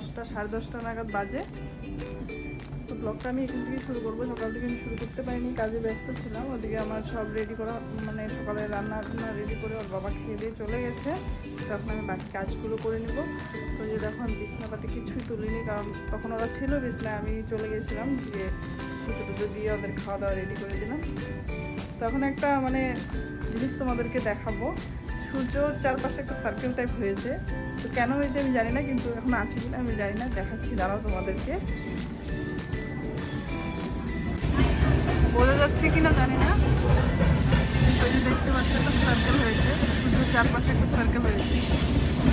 দশটা, সাড়ে দশটা নাগাদ বাজে। তো ব্লগটা আমি এখান থেকে শুরু করব। সকাল থেকে আমি শুরু করতে পারিনি, কাজে ব্যস্ত ছিলাম। ওদিকে আমার সব রেডি করা মানে সকালে রান্না টান্না রেডি করে ওর বাবা খেয়ে দিয়ে চলে গেছে। তখন আমি বাকি কাজগুলো করে নেব। তো যে দেখো, আমি বিছনাপাতি কিছুই তুলিনি, কারণ তখন ওরা ছিল বিছনায়, আমি চলে গেছিলাম দিয়ে পুজো টুজো দিয়ে ওদের খাওয়া দাওয়া রেডি করে দিলাম। তখন একটা মানে জিনিস তোমাদেরকে দেখাবো। সূর্যর চারপাশে একটা সার্কেল টাইপ হয়েছে। তো কেন হয়েছে আমি জানি না, কিন্তু এখন আছে কিনা আমি জানি না, দেখাচ্ছি, দাঁড়াও তোমাদেরকে। বোঝা যাচ্ছে কিনা জানি না। দেখতে পাচ্ছি একটা সার্কেল হয়েছে সূর্যের চারপাশে একটা সার্কেল হয়েছে।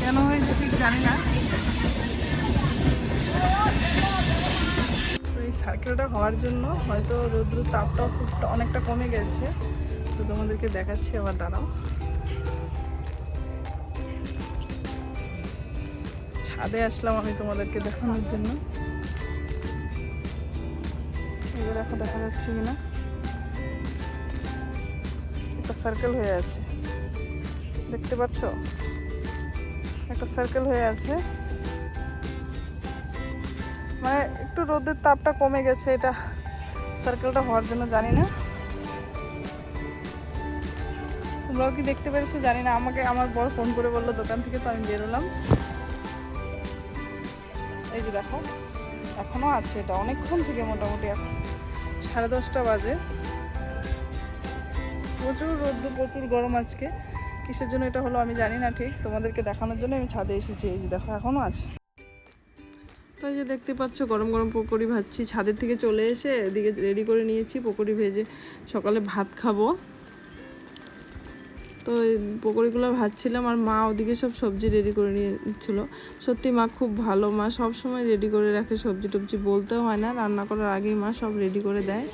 কেন ঠিক জানি না। তো এই সার্কেলটা হওয়ার জন্য হয়তো তাপটাও খুব অনেকটা কমে গেছে। তো তোমাদেরকে দেখাচ্ছি, আবার দাঁড়াও। ছাদে আসলাম আমি তোমাদেরকে দেখানোর জন্য। দেখো, দেখা যাচ্ছে কিনা? একটা সার্কেল হয়ে আছে। দেখতে পাচ্ছ? একটা সার্কেল হয়ে আছে। মানে একটু রোদের তাপটা কমে গেছে, এটা সার্কেলটা হওয়ার জন্য জানি না। তোমরাও কি দেখতে পেরেছ? জানি না। আমাকে, আমার বড় ফোন করে বলল, দোকান থেকে তো আমি বেরোলাম। যে দেখো। এখনও আছে এটা, অনেকক্ষণ থেকে মোটামুটি এখন। সাড়ে দশটা বাজে। প্রচুর রোদ্র প্রচুর গরম আজকে। কিসের জন্য এটা হলো আমি জানি না ঠিক। তোমাদেরকে দেখানোর জন্য আমি ছাদে এসেছি, এই যে দেখো, এখনও আছে। তো যে দেখতে পাচ্ছ, গরম গরম পকোড়ি ভাজছি। ছাদের থেকে চলে এসে এদিকে রেডি করে নিয়েছি, পকোড়ি ভেজে সকালে ভাত খাব। তো পকোড়িগুলো ভাজছিলাম আর মা ওদিকে সব সবজি রেডি করে নিয়েছিল সত্যি মা খুব ভালো, মা সব সময় রেডি করে রাখে সবজি টবজি বলতেও হয় না, রান্না করার আগেই মা সব রেডি করে দেয়।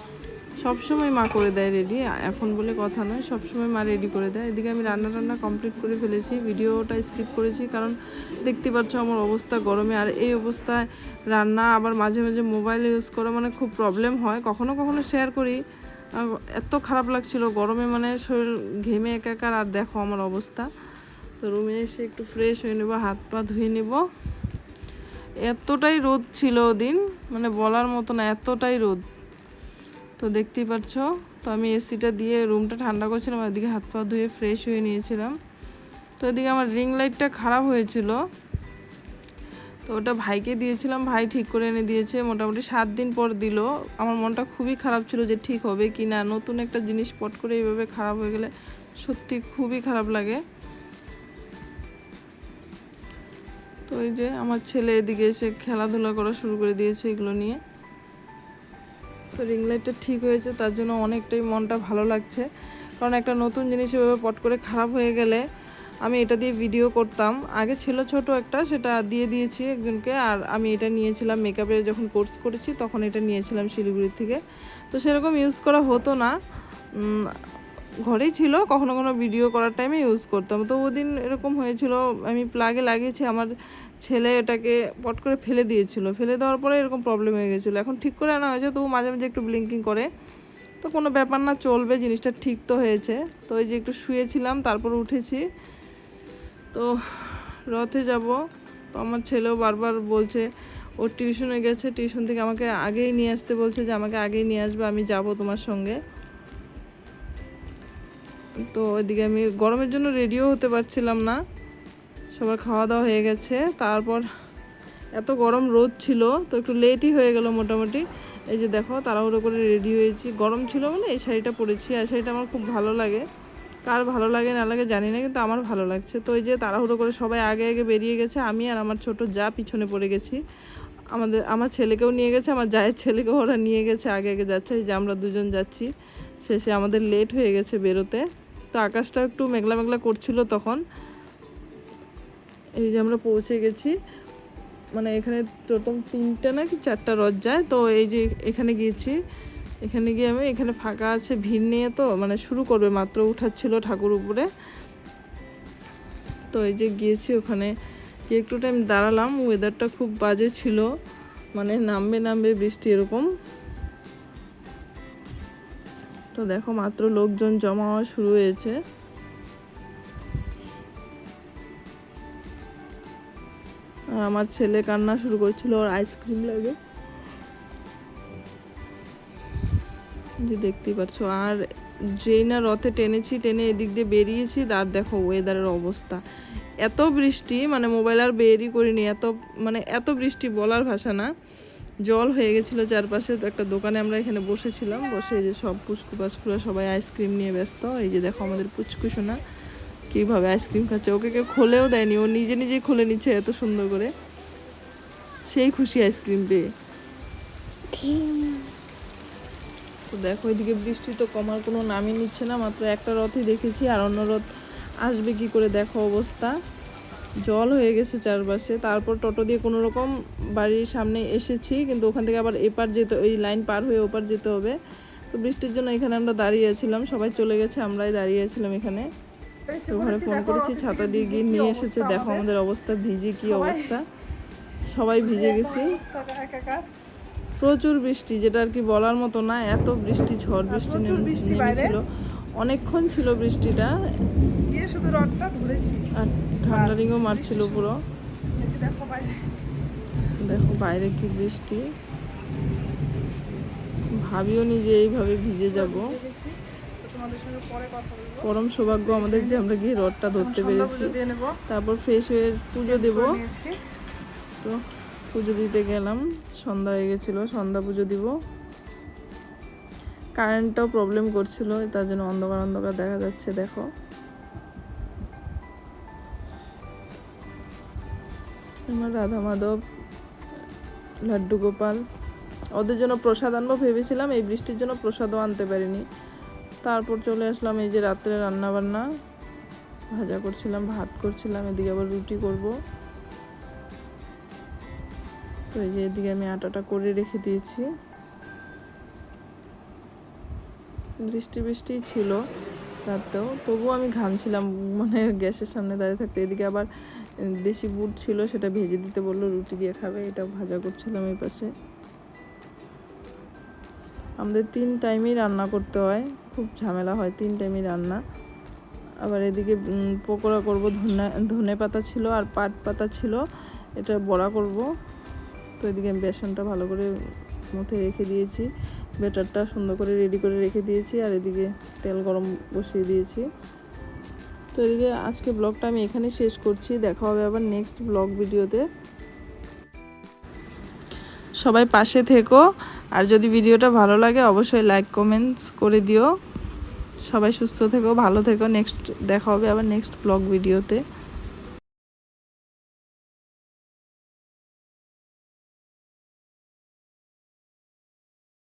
সব সময় মা করে দেয় রেডি এখন বলে কথা নয়, সব সময় মা রেডি করে দেয়। এদিকে আমি রান্না টান্না কমপ্লিট করে ফেলেছি ভিডিওটা স্কিপ করেছি কারণ দেখতে পাচ্ছ আমার অবস্থা গরমে আর এই অবস্থায় রান্না আবার মাঝে মাঝে মোবাইল ইউজ করা মানে খুব প্রবলেম হয়। কখনো কখনো শেয়ার করি এত খারাপ লাগছিল, গরমে মানে শরীর ঘেমে একাকার, আর দেখো আমার অবস্থা। তো রুমে এসে একটু ফ্রেশ হয়ে নেব, হাত পা ধুয়ে নেব। এতটাই রোদ ছিল ওদিন মানে বলার মতো না, এতটাই রোদ। তো দেখতেই পাচ্ছ তো আমি এসিটা দিয়ে রুমটা ঠান্ডা করছিলাম এদিকে হাত পা ধুয়ে ফ্রেশ হয়ে নিয়েছিলাম। তো এদিকে আমার রিং লাইটটা খারাপ হয়েছিল। তো ওটা ভাইকে দিয়েছিলাম, ভাই ঠিক করে এনে দিয়েছে, মোটামুটি সাত দিন পর দিল। আমার মনটা খুবই খারাপ ছিল যে ঠিক হবে কি না, নতুন একটা জিনিস পট করে এইভাবে খারাপ হয়ে গেলে সত্যি খুবই খারাপ লাগে। তো এই যে আমার ছেলে এদিকে এসে খেলাধুলা করা শুরু করে দিয়েছে এগুলো নিয়ে। তো রিং লাইটটা ঠিক হয়েছে, তার জন্য অনেকটাই মনটা ভালো লাগছে। কারণ একটা নতুন জিনিস এভাবে পট করে খারাপ হয়ে গেলে আমি এটা দিয়ে ভিডিও করতাম। আগে ছিল ছোট একটা, সেটা দিয়ে দিয়েছি একজনকে। আর আমি এটা নিয়েছিলাম মেকআপের যখন কোর্স করেছি, তখন এটা নিয়েছিলাম শিলিগুড়ির থেকে। তো সেরকম ইউজ করা হতো না। ঘরেই ছিল, কখনো কখনো ভিডিও করার টাইমে ইউজ করতাম। তো ওদিন এরকম হয়েছিল, আমি প্লাগে লাগিয়েছি, আমার ছেলে এটাকে পট করে ফেলে দিয়েছিল। ফেলে দেওয়ার পরে এরকম প্রবলেম হয়ে গেছিল। এখন ঠিক করে আনা হয়েছে, তবু মাঝে মাঝে একটু ব্লিঙ্কিং করে। তো কোনো ব্যাপার না, চলবে, জিনিসটা ঠিক তো হয়েছে। তো এই যে একটু শুয়েছিলাম, তারপর উঠেছি। তো রথে যাব। তো আমার ছেলেও বারবার বলছে ওর টিউশনে গেছে, টিউশন থেকে আমাকে আগেই নিয়ে আসতে বলছে যে আমাকে আগেই নিয়ে আসবে, আমি যাব তোমার সঙ্গে। তো ওইদিকে আমি গরমের জন্য রেডিও হতে পারছিলাম না, সবার খাওয়া দাওয়া হয়ে গেছে। তারপর এত গরম রোদ ছিল, তো একটু লেটই হয়ে গেল মোটামুটি। এই যে দেখো, তাড়াহুড়ো করে রেডি হয়েছি। গরম ছিল বলে এই শাড়িটা পরেছি, আর শাড়িটা আমার খুব ভালো লাগে। কার ভালো লাগে না লাগে জানি না, কিন্তু আমার ভালো লাগছে। তো এই যে তাড়াহুড়ো করে সবাই আগে আগে বেরিয়ে গেছে, আমি আর আমার ছোট যা পিছনে পড়ে গেছি। আমাদের, আমার ছেলেকেও নিয়ে গেছে, আমার জায়ের ছেলেকেও ওরা নিয়ে গেছে, আগে আগে যাচ্ছে। এই যে আমরা দুজন যাচ্ছি, শেষে আমাদের লেট হয়ে গেছে বেরোতে। তো আকাশটা একটু মেঘলা মেঘলা করছিল তখন। এই যে আমরা পৌঁছে গেছি। মানে এখানে টোটাল তিনটা নাকি চারটা রথ যায়, তো এই যে এখানে গিয়েছি। এখানে গিয়ে আমি, এখানে ফাঁকা আছে ভিড় নিয়ে তো মানে শুরু করবে মাত্র উঠাচ্ছিল ঠাকুর উপরে। তো এই যে গিয়েছি ওখানে, গিয়ে একটু টাইম দাঁড়ালাম ওয়েদারটা খুব বাজে ছিল মানে নামবে নামবে বৃষ্টি এরকম। তো দেখো মাত্র লোকজন জমা হওয়া শুরু হয়েছে। আর আমার ছেলে কান্না শুরু করছিল, ওর আইসক্রিম লাগে। যে দেখতেই পাচ্ছ। আর না রথে টেনেছি, টেনে এদিক দিয়ে বেরিয়েছি, আর দেখো ওয়েদারের অবস্থা। এত বৃষ্টি মানে মোবাইল আর বেরই করিনি, এত মানে এত বৃষ্টি বলার ভাষা না। জল হয়ে গেছিল চারপাশে, তো একটা দোকানে আমরা এখানে বসেছিলাম, বসে যে সব পুচকু পাচকুরা সবাই আইসক্রিম নিয়ে ব্যস্ত। এই যে দেখো আমাদের পুচকু সোনা, কীভাবে আইসক্রিম খাচ্ছে। ওকে কেউ খোলেও দেয়নি, ও নিজে নিজেই খুলে নিচ্ছে এত সুন্দর করে। সেই খুশি আইসক্রিম পেয়ে। তো দেখো, এদিকে বৃষ্টি তো কমার কোনো নামই নিচ্ছে না, মাত্র একটা রথই দেখেছি, আর অন্য রথ আসবে কি করে দেখো অবস্থা। জল হয়ে গেছে চারপাশে, তারপর টোটো দিয়ে কোনো রকম বাড়ির সামনে এসেছি, কিন্তু ওখান থেকে আবার এপার যেতে, ওই লাইন পার হয়ে ওপার যেতে হবে। তো বৃষ্টির জন্য এখানে আমরা দাঁড়িয়েছিলাম সবাই চলে গেছে, আমরাই দাঁড়িয়ে আছিলাম এখানে। তো ঘরে ফোন করেছি, ছাতা দিয়ে গিয়ে নিয়ে এসেছে, দেখো আমাদের অবস্থা, ভিজে কি অবস্থা। সবাই ভিজে গেছি। প্রচুর বৃষ্টি যেটা আর কি বলার মতো না এত বৃষ্টি ঝড় বৃষ্টি নেমে- বৃষ্টি। নেমেছিল। অনেকক্ষণ ছিল বৃষ্টিটা। গিয়ে শুধু রডটা ধরেছি। আর ঠান্ডারিংও মারছিল পুরো। দেখো বাইরে। কি বৃষ্টি। ভাবিও নি যে এইভাবে ভিজে যাব। পরম সৌভাগ্য আমাদের যে আমরা গিয়ে রডটা ধরতে পেরেছি। তারপর ফ্রেশ হয়ে পুজো দেব। তো পুজো দিতে গেলাম। সন্ধ্যা হয়ে গেছিল, সন্ধ্যা পুজো দিব। কারেন্টটাও প্রবলেম করছিল, তার জন্য অন্ধকার অন্ধকার দেখা যাচ্ছে, দেখো। আমার রাধা মাধব লাড্ডু গোপাল, ওদের জন্য প্রসাদ আনব ভেবেছিলাম, এই বৃষ্টির জন্য প্রসাদও আনতে পারিনি। তারপর চলে আসলাম এই যে রাত্রে রান্না বান্না ভাজা করছিলাম, ভাত করছিলাম, এদিকে আবার রুটি করব। তো এই যে এদিকে আমি আটাটা করে রেখে দিয়েছি। বৃষ্টি বৃষ্টি ছিল রাতেও, তবুও আমি ঘামছিলাম মানে গ্যাসের সামনে দাঁড়িয়ে থাকতে। এদিকে আবার দেশি বুট ছিল, সেটা ভেজে দিতে বলল, রুটি দিয়ে খাবে এটা ভাজা করছিলাম এই পাশে। আমাদের তিন টাইমই রান্না করতে হয়, খুব ঝামেলা হয় তিন টাইমই রান্না। আবার এদিকে পকোড়া করব, ধনে ধনে পাতা ছিল আর পাট পাতা ছিল, এটা বড়া করব। তো এদিকে আমি বেসনটা ভালো করে মুথে রেখে দিয়েছি। ব্যাটারটা সুন্দর করে রেডি করে রেখে দিয়েছি আর এদিকে তেল গরম বসিয়ে দিয়েছি। তো এদিকে আজকে ব্লগটা আমি এখানে শেষ করছি। দেখা হবে আবার নেক্সট ব্লগ ভিডিওতে। সবাই পাশে থেকো। আর যদি ভিডিওটা ভালো লাগে, অবশ্যই লাইক কমেন্টস করে দিও। সবাই সুস্থ থেকো, ভালো থেকো। নেক্সট দেখা হবে আবার নেক্সট ব্লগ ভিডিওতে।